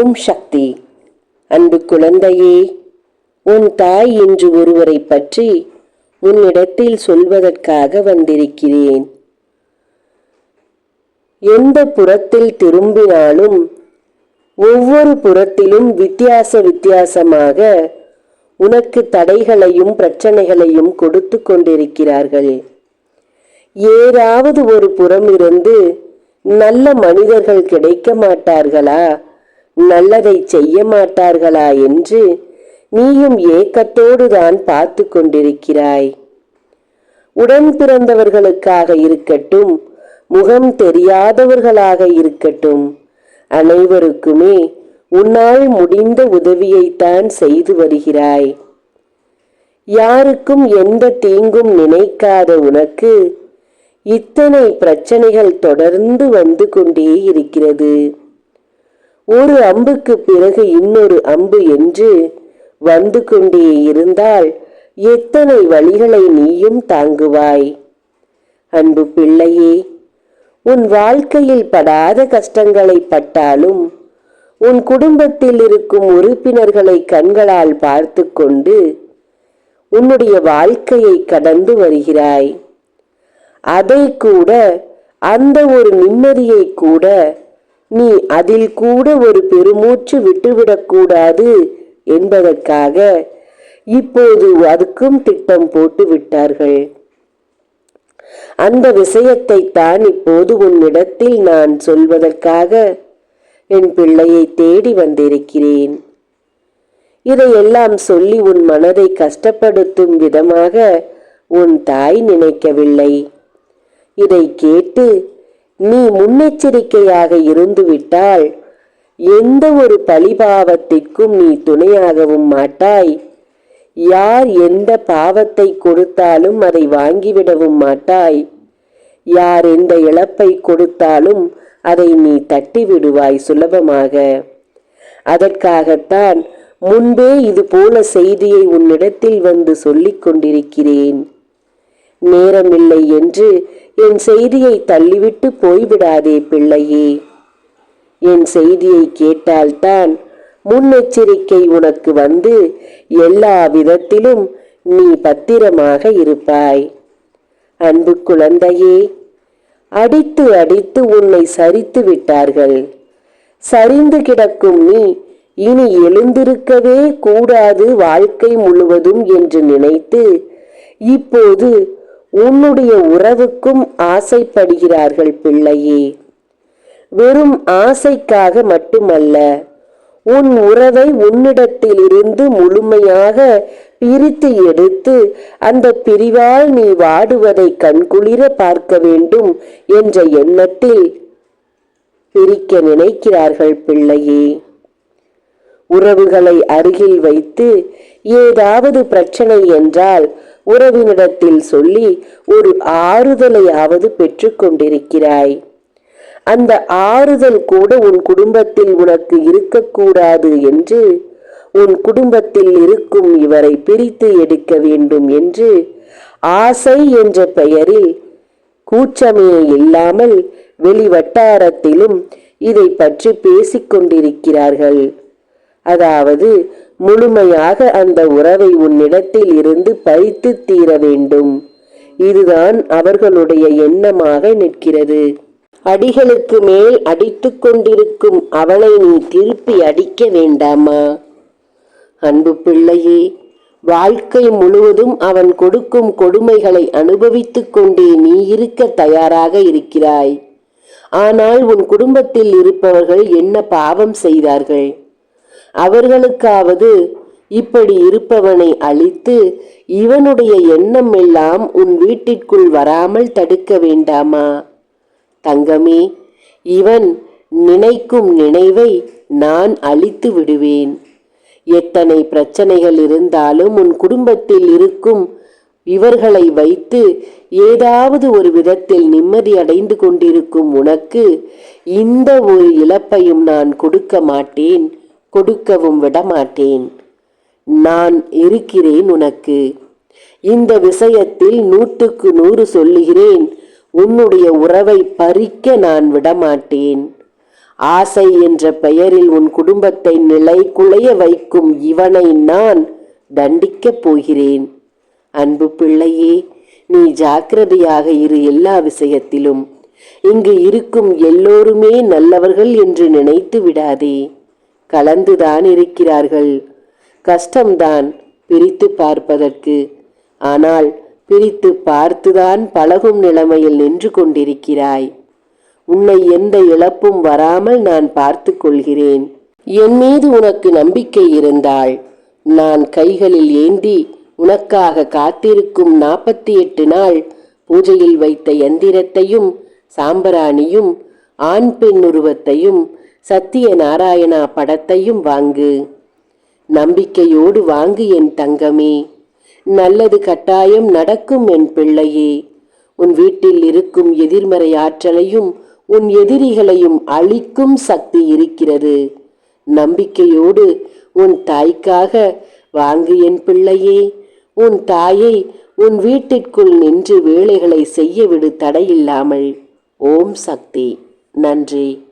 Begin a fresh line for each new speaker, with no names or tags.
ஓம் சக்தி. அன்பு குழந்தையே உன் தாய் என்று ஒருவரை பற்றி உன்னிடத்தில் சொல்வதற்காக வந்திருக்கிறேன். எந்த புறத்தில் திரும்பினாலும் ஒவ்வொரு புறத்திலும் வித்தியாச வித்தியாசமாக உனக்கு தடைகளையும் பிரச்சனைகளையும் கொடுத்து கொண்டிருக்கிறார்கள். ஏதாவது ஒரு புறம் இருந்து நல்ல மனிதர்கள் கிடைக்க மாட்டார்களா? நல்லதை செய்ய மாட்டார்களா என்று நீயும் ஏக்கத்தோடு தான் பார்த்து கொண்டிருக்கிறாய். உடன் பிறந்தவர்களுக்காக இருக்கட்டும் முகம் தெரியாதவர்களாக இருக்கட்டும் அனைவருக்குமே உன்னால் முடிந்த உதவியைத்தான் செய்து வருகிறாய். யாருக்கும் எந்த தீங்கும் நினைக்காத உனக்கு இத்தனை பிரச்சனைகள் தொடர்ந்து வந்து கொண்டே இருக்கிறது. ஒரு அம்புக்கு பிறகு இன்னொரு அம்பு என்று வந்து கொண்டே இருந்தால் எத்தனை வழிகளை நீயும் தாங்குவாய்? அன்பு பிள்ளையே உன் வாழ்க்கையில் படாத கஷ்டங்களை பட்டாலும் உன் குடும்பத்தில் இருக்கும் உறுப்பினர்களை கண்களால் பார்த்து கொண்டு உன்னுடைய வாழ்க்கையை கடந்து வருகிறாய். அதை கூட அந்த ஒரு நிம்மதியை கூட நீ அதில் கூட ஒரு பெருமூச்சு விட்டுவிடக்கூடாது என்பதற்காக இப்போது அதுக்கும் திட்டம் போட்டு விட்டார்கள். அந்த விஷயத்தை தான் இப்போது உன்னிடத்தில் நான் சொல்வதற்காக என் பிள்ளையை தேடி வந்திருக்கிறேன். இதையெல்லாம் சொல்லி உன் மனதை கஷ்டப்படுத்தும் விதமாக உன் தாய் நினைக்கவில்லை. இதை கேட்டு நீ முன்னெச்சரிக்கையாக இருந்துவிட்டால் எந்த ஒரு பழிபாவத்திற்கும் நீ துணையாகவும் மாட்டாய். யார் எந்த பாவத்தை கொடுத்தாலும் அதை வாங்கிவிடவும் மாட்டாய். யார் எந்த இழப்பை கொடுத்தாலும் அதை நீ தட்டி விடுவாய் சுலபமாக. அதற்காகத்தான் முன்பே இது போல செய்தியை உன்னிடத்தில் வந்து சொல்லிக் கொண்டிருக்கிறேன். நேரமில்லை என்று என் செய்தியை தள்ளிவிட்டு போய்விடாதே பிள்ளையே. என் செய்தியை கேட்டால்தான் முன்னெச்சரிக்கை உனக்கு வந்து எல்லா விதத்திலும் நீ பத்திரமாக இருப்பாய். அன்பு குழந்தையே அடித்து அடித்து உன்னை சரித்து விட்டார்கள். சரிந்து கிடக்கும் நீ இனி எழுந்திருக்கவே கூடாது வாழ்க்கை முழுவதும் என்று நினைத்து இப்போது உன்னுடைய உறவுக்கும் ஆசைப்படுகிறார்கள் பிள்ளையே. வெறும் ஆசைக்காக மட்டுமல்ல உன் உறவை உன்னிடத்திலிருந்து முழுமையாக பிரித்து எடுத்து அந்த பிரிவால் நீ வாடுவதை கண்குளிர பார்க்க வேண்டும் என்ற எண்ணத்தில் பிரிக்க நினைக்கிறார்கள் பிள்ளையே. உறவுகளை அருகில் வைத்து ஏதாவது பிரச்சனை என்றால் உறவினிடத்தில் சொல்லி ஒரு ஆறுதலையாவது பெற்றுக்கொண்டிருக்கிறாய். அந்த ஆறுதல் கூட உன் குடும்பத்தில் உனக்கு இருக்கக்கூடாது என்று உன் குடும்பத்தில் இருக்கும் இவரை பிரித்து எடுக்க வேண்டும் என்று ஆசை என்ற பெயரில் கூச்சமே இல்லாமல் வெளி வட்டாரத்திலும் இதை பற்றி பேசிக்கொண்டிருக்கிறார்கள். அதாவது முழுமையாக அந்த உறவை உன்னிடத்தில் இருந்து பறித்து தீர வேண்டும். இதுதான் அவர்களுடைய எண்ணமாக நிற்கிறது. அடிகளுக்கு மேல் அடித்து கொண்டிருக்கும் அவளை நீ திருப்பி அடிக்க வேண்டாமா? அன்பு பிள்ளையே வாழ்க்கை முழுவதும் அவன் கொடுக்கும் கொடுமைகளை அனுபவித்துக் கொண்டே நீ இருக்க தயாராக இருக்கிறாய். ஆனால் உன் குடும்பத்தில் இருப்பவர்கள் என்ன பாவம் செய்தார்கள்? அவர்களுக்காவது இப்படி இருப்பவனை அழித்து இவனுடைய எண்ணம் எல்லாம் உன் வீட்டிற்குள் வராமல் தடுக்க வேண்டாமா? தங்கமே இவன் நினைக்கும் நினைவை நான் அழித்து விடுவேன். எத்தனை பிரச்சனைகள் இருந்தாலும் உன் குடும்பத்தில் இருக்கும் இவர்களை வைத்து ஏதாவது ஒரு விதத்தில் நிம்மதி அடைந்து கொண்டிருக்கும் உனக்கு இந்த ஒரு இழப்பையும் நான் கொடுக்க மாட்டேன். கொடுக்கவும் விடமாட்டேன். நான் இருக்கிறேன் உனக்கு. இந்த விஷயத்தில் நூற்றுக்கு நூறு சொல்லுகிறேன். உன்னுடைய உறவை பறிக்க நான் விடமாட்டேன். ஆசை என்ற பெயரில் உன் குடும்பத்தை நிலை குலைய வைக்கும் இவனை நான் தண்டிக்கப் போகிறேன். அன்பு பிள்ளையே நீ ஜாக்கிரதையாக இரு எல்லா விஷயத்திலும். இங்கு இருக்கும் எல்லோருமே நல்லவர்கள் என்று நினைத்து விடாதே. கலந்துதான் இருக்கிறார்கள். கஷ்டம்தான் பிரித்து பார்ப்பதற்கு. ஆனால் பிரித்து பார்த்துதான் பழகும் நிலைமையில் நின்று கொண்டிருக்கிறாய். உன்னை எந்த இழப்பும் வராமல் நான் பார்த்து கொள்கிறேன். என் மீது உனக்கு நம்பிக்கை இருந்தால் நான் கைகளில் ஏந்தி உனக்காக காத்திருக்கும் நாற்பத்தி எட்டு நாள் பூஜையில் வைத்த எந்திரத்தையும் சாம்பராணியும் ஆண் பெண் உருவத்தையும் சத்திய நாராயணா படத்தையும் வாங்கு. நம்பிக்கையோடு வாங்கு என் தங்கமே. நல்லது கட்டாயம் நடக்கும் என் பிள்ளையே. உன் வீட்டில் இருக்கும் எதிர்மறை ஆற்றலையும் உன் எதிரிகளையும் அழிக்கும் சக்தி இருக்கிறது. நம்பிக்கையோடு உன் தாய்க்காக வாங்கு என் பிள்ளையே. உன் தாயை உன் வீட்டிற்குள் நின்று வேலைகளை செய்ய விடு தடையில்லாமல். ஓம் சக்தி. நன்றி.